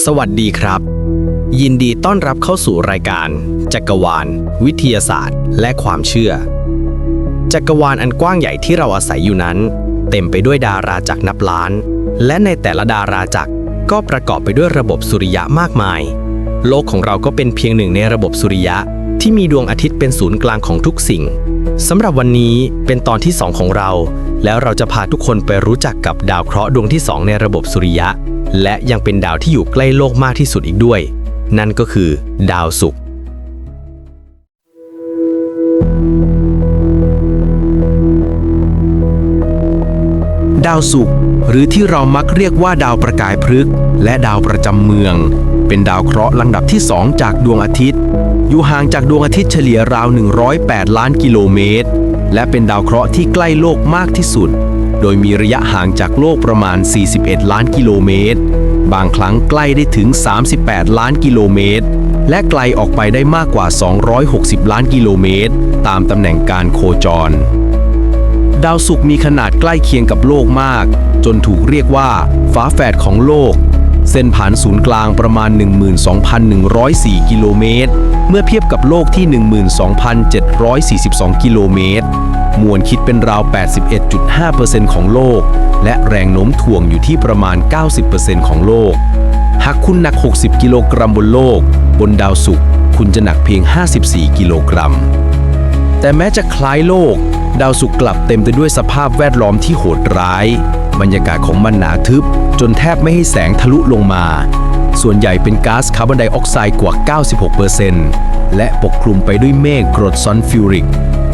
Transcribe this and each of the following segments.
สวัสดีครับ ยินดีต้อนรับเข้าสู่รายการ จักรวาล วิทยาศาสตร์ และความเชื่อ จักรวาลอันกว้างใหญ่ที่เราอาศัยอยู่นั้น เต็มไปด้วยดาราจักรนับล้าน และในแต่ละดาราจักรก็ประกอบไปด้วยระบบสุริยะมากมาย โลกของเราก็เป็นเพียงหนึ่งในระบบสุริยะที่มีดวงอาทิตย์เป็นศูนย์กลางของทุกสิ่งสำหรับวันนี้เป็นตอนที่ 2 ของเรา แล้วเราจะพาทุกคนไปรู้จักกับดาวเคราะห์ดวงที่ 2 ในระบบสุริยะ และยังเป็นดาวที่อยู่ใกล้โลกมากที่สุดอีกด้วย นั่นก็คือ ดาวศุกร์ดาวศุกร์หรือที่เรามักเรียกว่าดาวประกายพฤกษ์และดาวประจำเมือง เป็นดาวเคราะห์ลำดับที่2จากดวงอาทิตย์ อยู่ห่างจากดวงอาทิตย์เฉลี่ยราว 108 ล้านกิโลเมตร และเป็นดาวเคราะห์ที่ใกล้โลกมากที่สุด โดยมีระยะห่างจากโลกประมาณ 41 ล้านกิโลเมตร บางครั้งใกล้ได้ถึง 38 ล้านกิโลเมตร และไกลออกไปได้มากกว่า 260 ล้านกิโลเมตร ตามตำแหน่งการโคจร ดาวศุกร์มีขนาดใกล้เคียงกับโลกมาก จนถูกเรียกว่าฝาแฝดของโลกเส้นผ่านศูนย์กลางประมาณ 12,104 กิโลเมตร เมื่อเทียบกับโลกที่ 12,742 กิโลเมตร มวลคิดเป็นราว 81.5%ของโลก และแรงโน้มถ่วงอยู่ที่ประมาณ 90%ของโลก หากคุณหนัก 60 กิโลกรัมบนโลก บนดาวศุกร์คุณจะหนักเพียง 54 กิโลกรัม แต่แม้จะคล้ายโลก ดาวศุกร์กลับเต็มไปด้วยสภาพแวดล้อมที่โหดร้าย บรรยากาศของมันหนาทึบ จนแทบไม่ให้แสงทะลุลงมา ส่วนใหญ่เป็นก๊าซคาร์บอนไดออกไซด์กว่า 96%และปกคลุมไปด้วยเมฆกรดซอนฟิวริก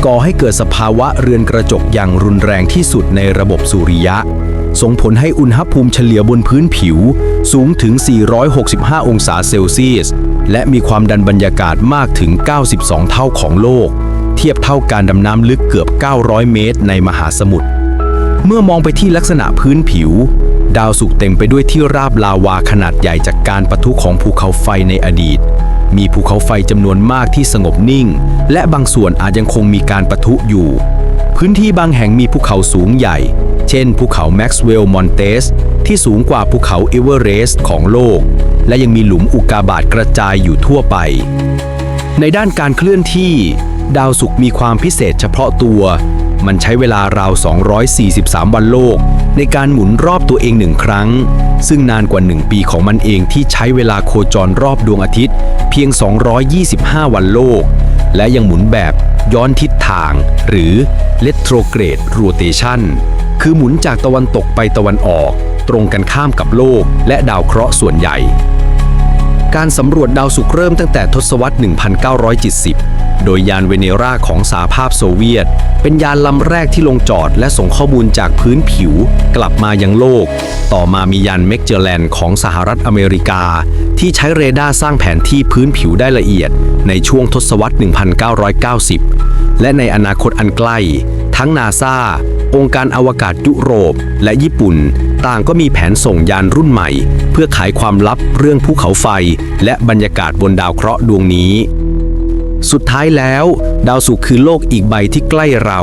ก่อให้เกิดสภาวะเรือนกระจกอย่างรุนแรงที่สุดในระบบสุริยะ ส่งผลให้อุณหภูมิเฉลี่ยบนพื้นผิว สูงถึง 465 องศาเซลเซียส และมีความดันบรรยากาศมากถึง 92 เท่าของโลก เทียบเท่าการดำน้ำลึกเกือบ 900 เมตรในมหาสมุทรเมื่อมองไปที่ลักษณะพื้นผิว ดาวศุกเต็มไปด้วยที่ราบลาวาขนาดใหญ่จากการปะทุของภูเขาไฟในอดีต มีภูเขาไฟจำนวนมากที่สงบนิ่ง และบางส่วนอาจยังคงมีการปะทุอยู่ พื้นที่บางแห่งมีภูเขาสูงใหญ่ เช่นภูเขาแม็กซ์เวลล์มอนเตสที่สูงกว่าภูเขาเอเวอเรสต์ของโลก และยังมีหลุมอุกกาบาตกระจายอยู่ทั่วไป ในด้านการเคลื่อนที่ ดาวศุกร์มีความพิเศษเฉพาะตัว มันใช้เวลาราว 243 วันโลก ในการหมุนรอบตัวเองหนึ่งครั้ง ซึ่งนานกว่า 1 ปีของมันเองที่ใช้เวลาโคจรรอบดวงอาทิตย์ เพียง 225 วันโลก และยังหมุนแบบย้อนทิศทาง หรือ retrograde rotation คือหมุนจากตะวันตกไปตะวันออก ตรงกันข้ามกับโลก และดาวเคราะห์ส่วนใหญ่ การสำรวจดาวศุกร์เริ่มตั้งแต่ทศวรรษ 1970 โดยยานเวเนราของสหภาพโซเวียต เป็นยานลำแรกที่ลงจอดและส่งข้อมูลจากพื้นผิวกลับมายังโลก ต่อมามียานเมกเจอร์แลนด์ของสหรัฐอเมริกา ที่ใช้เรดาร์สร้างแผนที่พื้นผิวได้ละเอียด ในช่วงทศวรรษ 1990 และในอนาคตอันใกล้ ทั้งนาซาองค์การอวกาศยุโรป และญี่ปุ่น ต่างก็มีแผนส่งยานรุ่นใหม่ เพื่อไขความลับเรื่องภูเขาไฟ และบรรยากาศบนดาวเคราะห์ดวงนี้ สุดท้ายแล้ว ดาวศุกร์คือโลกอีกใบที่ใกล้เรา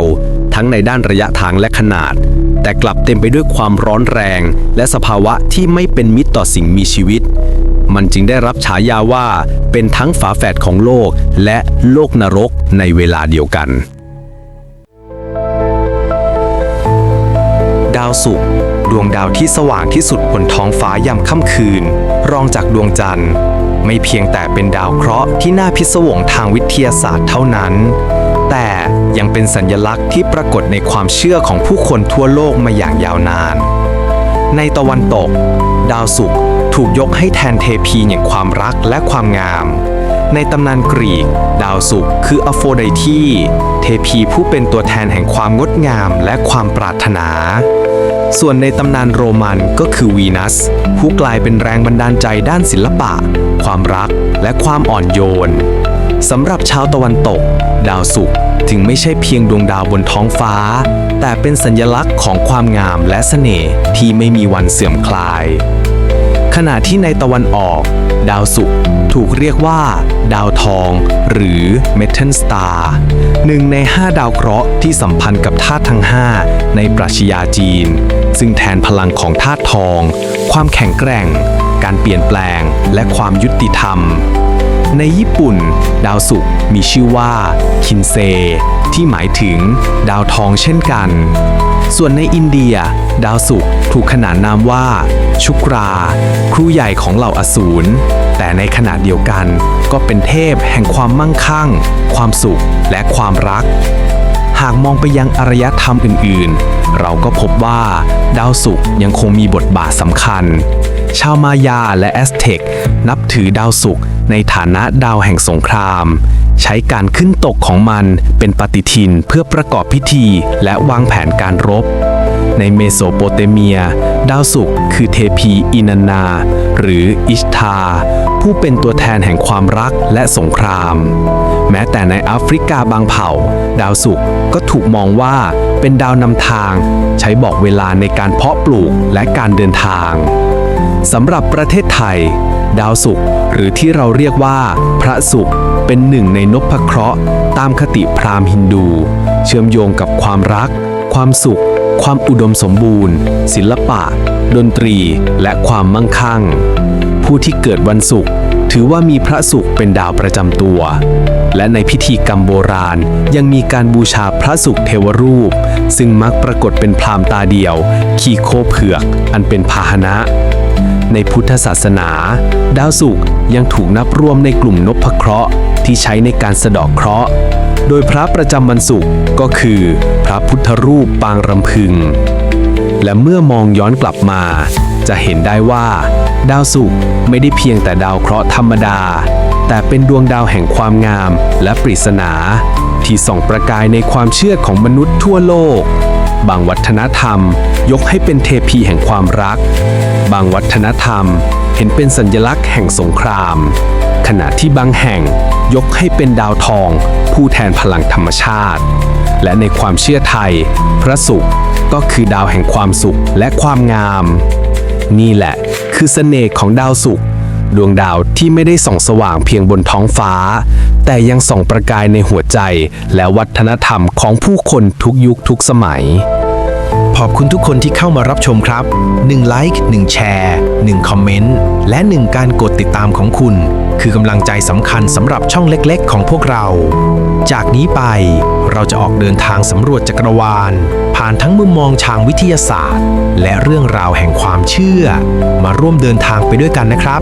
ทั้งในด้านระยะทางและขนาด แต่กลับเต็มไปด้วยความร้อนแรง และสภาวะที่ไม่เป็นมิตรต่อสิ่งมีชีวิต มันจึงได้รับฉายาว่าเป็นทั้งฝาแฝดของโลกและโลกนรกในเวลาเดียวกัน ดาวศุกร์ดวงดาวที่สว่างที่สุดบนท้องฟ้ายามค่ำคืน รองจากดวงจันทร์ ไม่เพียงแต่เป็นดาวเคราะห์ที่น่าพิศวงทางวิทยาศาสตร์เท่านั้น แต่ยังเป็นสัญลักษณ์ที่ปรากฏในความเชื่อของผู้คนทั่วโลกมาอย่างยาวนาน ในตะวันตก ดาวศุกร์ถูกยกให้แทนเทพีแห่งความรักและความงาม ในตำนานกรีก ดาวศุกร์คืออโฟไดทีเทพีผู้เป็นตัวแทนแห่งความงดงามและความปรารถนา ส่วนในตำนานโรมันก็คือวีนัส ผู้กลายเป็นแรงบันดาลใจด้านศิลปะ ความรักและความอ่อนโยนสำหรับชาวตะวันตก ดาวศุกร์ถึงไม่ใช่เพียงดวงดาวบนท้องฟ้า แต่เป็นสัญลักษณ์ของความงามและเสน่ห์ที่ไม่มีวันเสื่อมคลาย ขณะที่ในตะวันออก ดาวศุกร์ถูกเรียกว่า ดาวทอง หรือ Metal Star หนึ่งใน 5 ดาวเคราะห์ที่สัมพันธ์กับธาตุทั้ง 5 ในปรัชญาจีน ซึ่งแทนพลังของธาตุทอง ความแข็งแกร่ง การเปลี่ยนแปลง และความยุติธรรม ในญี่ปุ่น ดาวศุกร์มีชื่อว่า คินเซ ที่หมายถึง ดาวทองเช่นกัน ส่วนในอินเดีย ดาวศุกร์ถูกขนานนามว่า ชุกรา ครูใหญ่ของเหล่าอสูร แต่ในขณะเดียวกันก็เป็นเทพแห่งความมั่งคั่ง ความสุขและความรักากมองไปยังอารยธรรมอื่นๆ เราก็พบว่า ดาวศุกร์ยังคงมีบทบาทสำคัญ ชาวมายาและแอสเท็กนับถือดาวศุกร์ในฐานะดาวแห่งสงคราม ใช้การขึ้นตกของมันเป็นปฏิทินเพื่อประกอบพิธีและวางแผนการรบ ในเมโสโปเตเมีย ดาวศุกร์คือเทพีอินันนา หรืออิชทา ผู้เป็นตัวแทนแห่งความรักและสงคราม แม้แต่ในแอฟริกาบางเผ่า ดาวศุกร์ก็ถูกมองว่าเป็นดาวนำทาง ใช้บอกเวลาในการเพาะปลูกและการเดินทางสำหรับประเทศไทย ดาวศุกร์หรือที่เราเรียกว่า พระศุกร์เป็นหนึ่งในนพเคราะห์ ตามคติพราหมณ์ฮินดู เชื่อมโยงกับความรัก ความสุข ความอุดมสมบูรณ์ ศิลปะ ดนตรี และความมั่งคั่ง ผู้ที่เกิดวันศุกร์ ถือว่ามีพระศุกร์เป็นดาวประจำตัว และในพิธีกรรมโบราณยังมีการบูชาพระศุกร์เทวรูป ซึ่งมักปรากฏเป็นพรามตาเดียว ขี่โคเผือก อันเป็นพาหนะ ในพุทธศาสนา ดาวศุกร์ยังถูกนับรวมในกลุ่มนพเคราะห์ที่ใช้ในการสะดอกเคราะห์ โดยพระประจำวันศุกร์ก็คือ พระพุทธรูปปางรำพึง และเมื่อมองย้อนกลับมา จะเห็นได้ว่า ดาวศุกร์ไม่ได้เพียงแต่ดาวเคราะห์ธรรมดา แต่เป็นดวงดาวแห่งความงามและปริศนา ที่ส่องประกายในความเชื่อของมนุษย์ทั่วโลก บางวัฒนธรรมยกให้เป็นเทพีแห่งความรัก บางวัฒนธรรมเห็นเป็นสัญลักษณ์แห่งสงคราม ขณะที่บางแห่งยกให้เป็นดาวทอง ผู้แทนพลังธรรมชาติ และในความเชื่อไทย พระศุกร์ก็คือดาวแห่งความสุขและความงาม นี่แหละ คือเสน่ห์ของดาวศุกร์ดวงดาวที่ไม่ได้ส่องสว่างเพียงบนท้องฟ้า แต่ยังส่องประกายในหัวใจ และวัฒนธรรมของผู้คนทุกยุคทุกสมัย ขอบคุณทุกคนที่เข้ามารับชมครับ1ไลค์1แชร์1คอมเมนต์และ 1 การกดติดตามของคุณ คือกำลังใจสำคัญสำหรับช่องเล็กๆ ของพวกเรา จากนี้ไปเราจะออกเดินทางสำรวจจักรวาล ผ่านทั้งมุมมองทางวิทยาศาสตร์ และเรื่องราวแห่งความเชื่อ มาร่วมเดินทางไปด้วยกันนะครับ